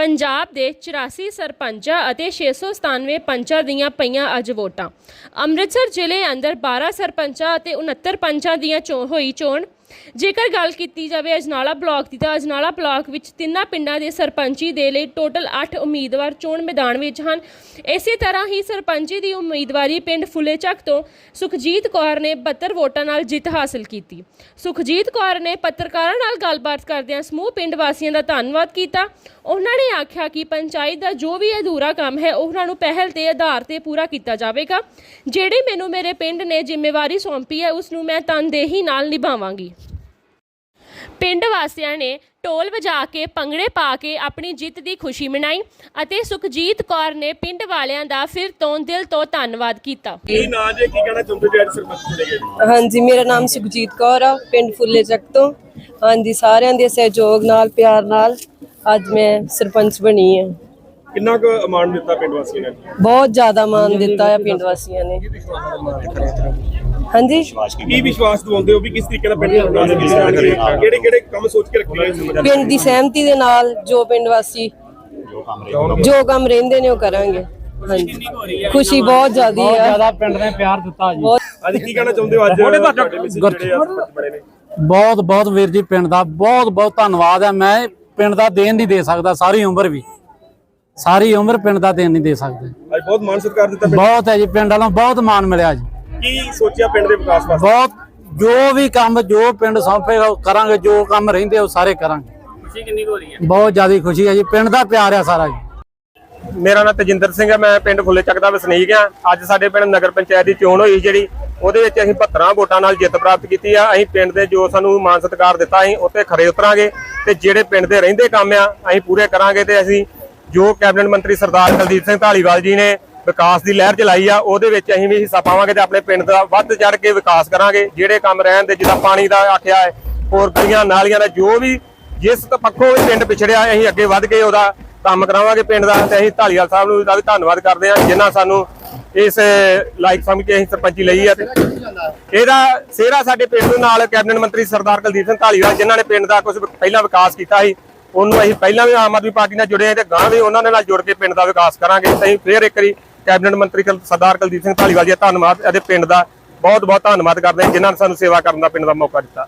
ਪੰਜਾਬ ਦੇ 84 ਸਰਪੰਚਾਂ ਅਤੇ 697 ਪੰਚਾਂ ਦੀਆਂ ਪਈਆਂ ਅੱਜ ਵੋਟਾਂ। ਅੰਮ੍ਰਿਤਸਰ ਜ਼ਿਲ੍ਹੇ ਅੰਦਰ 12 ਸਰਪੰਚਾਂ ਅਤੇ 69 ਪੰਚਾਂ ਦੀਆਂ ਚੋਣ ਹੋਈ ਚੋਣ। ਜੇਕਰ ਗੱਲ ਕੀਤੀ ਜਾਵੇ ਅਜਨਾਲਾ ਬਲਾਕ ਦੀ, ਤਾਂ ਅਜਨਾਲਾ ਬਲਾਕ ਵਿੱਚ ਤਿੰਨਾਂ ਪਿੰਡਾਂ ਦੇ ਸਰਪੰਚੀ ਦੇ ਲਈ ਟੋਟਲ 8 ਉਮੀਦਵਾਰ ਚੋਣ ਮੈਦਾਨ ਵਿੱਚ ਹਨ। ਇਸੇ ਤਰ੍ਹਾਂ ਹੀ ਸਰਪੰਚੀ ਦੀ ਉਮੀਦਵਾਰੀ ਪਿੰਡ ਫੁੱਲੇਚੱਕ ਤੋਂ ਸੁਖਜੀਤ ਕੌਰ ਨੇ 72 ਵੋਟਾਂ ਨਾਲ ਜਿੱਤ ਹਾਸਲ ਕੀਤੀ। ਸੁਖਜੀਤ ਕੌਰ ਨੇ ਪੱਤਰਕਾਰਾਂ ਨਾਲ ਗੱਲਬਾਤ ਕਰਦਿਆਂ ਸਮੂਹ ਪਿੰਡ ਵਾਸੀਆਂ ਦਾ ਧੰਨਵਾਦ ਕੀਤਾ। ਉਹਨਾਂ ਨੇ ਆਖਿਆ ਕਿ ਪੰਚਾਇਤ ਦਾ ਜੋ ਵੀ ਅਧੂਰਾ ਕੰਮ ਹੈ, ਉਹਨਾਂ ਨੂੰ ਪਹਿਲ ਦੇ ਆਧਾਰ ਤੇ ਪੂਰਾ ਕੀਤਾ ਜਾਵੇਗਾ। ਜਿਹੜੇ ਮੈਨੂੰ ਮੇਰੇ ਪਿੰਡ ਨੇ ਜ਼ਿੰਮੇਵਾਰੀ ਸੌਂਪੀ ਹੈ, ਉਸ ਨੂੰ ਮੈਂ ਤਨਦੇਹੀ ਨਾਲ ਨਿਭਾਵਾਂਗੀ। ਪਿੰਡ ਵਾਸੀਆਂ ਨੇ ਢੋਲ ਵਜਾ ਕੇ ਪੰਗੜੇ ਪਾ ਕੇ ਆਪਣੀ ਜਿੱਤ ਦੀ ਖੁਸ਼ੀ ਮਨਾਈ ਅਤੇ ਸੁਖਜੀਤ ਕੌਰ ਨੇ ਪਿੰਡ ਵਾਲਿਆਂ ਦਾ ਫਿਰ ਤੋਂ ਦਿਲ ਤੋਂ ਧੰਨਵਾਦ ਕੀਤਾ। ਕੀ ਨਾਂ ਜੇ? ਕੀ ਕਹਿਣਾ ਚਾਹੁੰਦੇ ਜੇ ਸਰਪੰਚ ਗਏ? ਜੀ? ਹਾਂਜੀ ਮੇਰਾ ਨਾਮ ਸੁਖਜੀਤ ਕੌਰ ਆ ਪਿੰਡ ਫੁੱਲੇ ਚੱਕ ਤੋਂ। ਹਾਂਜੀ ਸਾਰਿਆਂ ਦੇ ਸਹਿਯੋਗ ਨਾਲ ਪਿਆਰ ਨਾਲ ਅੱਜ ਮੈਂ ਸਰਪੰਚ ਬਣੀ ਹਾਂ ਕਿੰਨਾ ਕੁ ਅਮਾਨ ਦਿੱਤਾ ਪਿੰਡ ਵਾਸੀਆਂ ਨੇ? ਬਹੁਤ ਜ਼ਿਆਦਾ ਮਾਣ ਦਿੱਤਾ ਹੈ ਪਿੰਡ ਵਾਸੀਆਂ ਨੇ। ਹਾਂਜੀ? ਕੀ ਵਿਸ਼ਵਾਸ ਦਵਾਉਂਦੇ ਹੋ ਵੀ ਕਿਸ ਤਰੀਕੇ ਨਾਲ ਪਿੰਡ ਦਾ ਵਿਕਾਸ ਕੀਤਾ? ਜਾਣਗੇ ਕਿਹੜੇ ਕਿਹੜੇ ਕੰਮ ਸੋਚ ਕੇ ਰੱਖੇ ਹੋਏ ਸਰਪੰਚ ਪਿੰਡ ਦੀ ਸਹਿਮਤੀ ਦੇ ਨਾਲ ਜੋ ਪਿੰਡ ਵਾਸੀ ਜੋ ਕੰਮ ਰਹਿੰਦੇ ਨੇ ਉਹ ਕਰਾਂਗੇ। ਹਾਂਜੀ। ਖੁਸ਼ੀ ਬਹੁਤ ਜ਼ਿਆਦੀ ਆ। ਜ਼ਿਆਦਾ ਪਿੰਡ ਨੇ ਪਿਆਰ ਦਿੱਤਾ ਜੀ। ਬਹੁਤ ਅੱਜ ਕੀ ਕਹਿਣਾ ਚਾਹੁੰਦੇ ਹੋ ਅੱਜ ਨੇ ਬਹੁਤ ਬਹੁਤ ਵੀਰ ਜੀ ਪਿੰਡ ਦਾ ਬਹੁਤ ਬਹੁਤ ਧੰਨਵਾਦ ਹੈ ਮੈਂ ਪਿੰਡ ਦਾ ਦੇਣ ਨਹੀਂ ਦੇ ਸਕਦਾ ਸਾਰੀ ਉਮਰ ਵੀ। ਸਾਰੀ ਉਮਰ ਪਿੰਡ ਦਾ ਦੇਣ ਨਹੀਂ ਦੇ ਸਕਦੇ। ਅੱਜ ਬਹੁਤ ਮਾਨ ਸਤਿਕਾਰ ਦਿੱਤਾ ਪਿੰਡ ਬਹੁਤ ਹੈ ਜੀ ਪਿੰਡ ਵਾਲੋਂ ਬਹੁਤ ਮਾਣ ਮਿਲਿਆ ਜੀ। ਕੀ ਸੋਚਿਆ ਪਿੰਡ ਦੇ ਵਿਕਾਸ ਵਾਸਤੇ? ਬਹੁਤ ਜੋ ਵੀ ਕੰਮ ਜੋ ਪਿੰਡ ਸੌਂਪੇਗਾ ਉਹ ਕਰਾਂਗੇ ਜੋ ਕੰਮ ਰਹਿੰਦੇ ਉਹ ਸਾਰੇ ਕਰਾਂਗੇ। ਖੁਸ਼ੀ ਕਿੰਨੀ ਹੋ ਰਹੀ ਹੈ? ਬਹੁਤ ਜ਼ਿਆਦਾ ਖੁਸ਼ੀ ਹੈ ਜੀ ਪਿੰਡ ਦਾ ਪਿਆਰ ਆ ਸਾਰਾ ਜੀ। ਮੇਰਾ ਨਾਮ ਤਜਿੰਦਰ ਸਿੰਘ ਹੈ ਮੈਂ ਪਿੰਡ ਫੁੱਲੇ ਚੱਕ ਦਾ ਵਸਨੀਕ ਹਾਂ। ਅੱਜ ਸਾਡੇ ਪਿੰਡ ਨਗਰ ਪੰਚਾਇਤ ਦੀ ਚੋਣ ਹੋਈ ਜਿਹੜੀ ਉਹਦੇ ਵਿੱਚ ਅਸੀਂ 72 ਵੋਟਾਂ ਨਾਲ ਜਿੱਤ ਪ੍ਰਾਪਤ ਕੀਤੀ ਆ। ਅਸੀਂ ਪਿੰਡ ਦੇ ਜੋ ਸਾਨੂੰ ਮਾਨ ਸਤਿਕਾਰ ਦਿੱਤਾ ਅਸੀਂ ਉੱਤੇ ਖਰੇ ਉਤਰਾਂਗੇ ਤੇ ਜਿਹੜੇ ਪਿੰਡ ਦੇ ਰਹਿੰਦੇ ਕੰਮ ਆ ਅਸੀਂ ਪੂਰੇ ਕਰਾਂਗੇ ਤੇ ਅਸੀਂ ਜੋ ਕੈਬਨਿਟ ਮੰਤਰੀ ਸਰਦਾਰ ਕੁਲਦੀਪ ਸਿੰਘ ਢਾਲੀਵਾਲ ਜੀ ਨੇ ਵਿਕਾਸ ਦੀ ਲਹਿਰ ਚਲਾਈ ਆ, ਉਹਦੇ ਵਿੱਚ ਅਸੀਂ ਵੀ ਹਿੱਸਾ ਪਾਵਾਂਗੇ ਤੇ ਆਪਣੇ ਪਿੰਡ ਦਾ ਵੱਧ ਚੜ ਕੇ ਵਿਕਾਸ ਕਰਾਂਗੇ। ਜਿਹੜੇ ਕੰਮ ਰਹਿਣ ਦੇ, ਜਿੱਦਾਂ ਪਾਣੀ ਦਾ ਆਖਿਆ ਹੈ, ਹੋਰ ਗਲੀਆਂ ਨਾਲੀਆਂ ਦਾ, ਜੋ ਵੀ ਜਿਸ ਪੱਖੋਂ ਵੀ ਪਿੰਡ ਪਿਛੜਿਆ, ਅਸੀਂ ਅੱਗੇ ਵੱਧ ਕੇ ਉਹਦਾ ਕੰਮ ਕਰਾਵਾਂਗੇ ਪਿੰਡ ਦਾ ਤੇ ਅਸੀਂ ਢਾਲੀਵਾਲ ਸਾਹਿਬ ਨੂੰ ਦਾ ਵੀ ਧੰਨਵਾਦ ਕਰਦੇ ਹਾਂ, ਜਿਨ੍ਹਾਂ ਸਾਨੂੰ ਇਸ ਲਾਈਕ ਸਮਝ ਕੇ ਅਸੀਂ ਸਰਪੰਚੀ ਲਈ ਆ। ਤੇ ਇਹਦਾ ਸਿਹਰਾ ਸਾਡੇ ਪਿੰਡ ਨੂੰ ਨਾਲ ਕੈਬਨਿਟ ਮੰਤਰੀ ਸਰਦਾਰ ਕੁਲਦੀਪ ਸਿੰਘ ਢਾਲੀਵਾਲ ਜਿਨ੍ਹਾਂ ਨੇ ਪਿੰਡ ਦਾ ਕੁਝ ਪਹਿਲਾਂ ਵਿਕਾਸ ਕੀਤਾ ਸੀ ਉਹਨੂੰ ਅਸੀਂ ਪਹਿਲਾਂ ਵੀ ਆਮ ਆਦਮੀ ਪਾਰਟੀ ਨਾਲ ਜੁੜੇ ਹਾਂ ਤੇ ਗਾਂ ਵੀ ਉਹਨਾਂ ਦੇ ਨਾਲ ਜੁੜ ਕੇ ਪਿੰਡ ਦਾ ਵਿਕਾਸ ਕਰਾਂਗੇ। ਅਸੀਂ ਫੇਰ ਇੱਕ ਵਾਰੀ ਕੈਬਨਿਟ ਮੰਤਰੀ ਸਰਦਾਰ ਕੁਲਦੀਪ ਸਿੰਘ ਢਾਲੀਵਾਲ ਜੀ ਦਾ ਧੰਨਵਾਦ ਅਤੇ ਪਿੰਡ ਦਾ ਬਹੁਤ ਬਹੁਤ ਧੰਨਵਾਦ ਕਰਦੇ ਹਾਂ ਜਿਨ੍ਹਾਂ ਨੇ ਸਾਨੂੰ ਸੇਵਾ ਕਰਨ ਦਾ ਪਿੰਡ ਦਾ ਮੌਕਾ ਦਿੱਤਾ।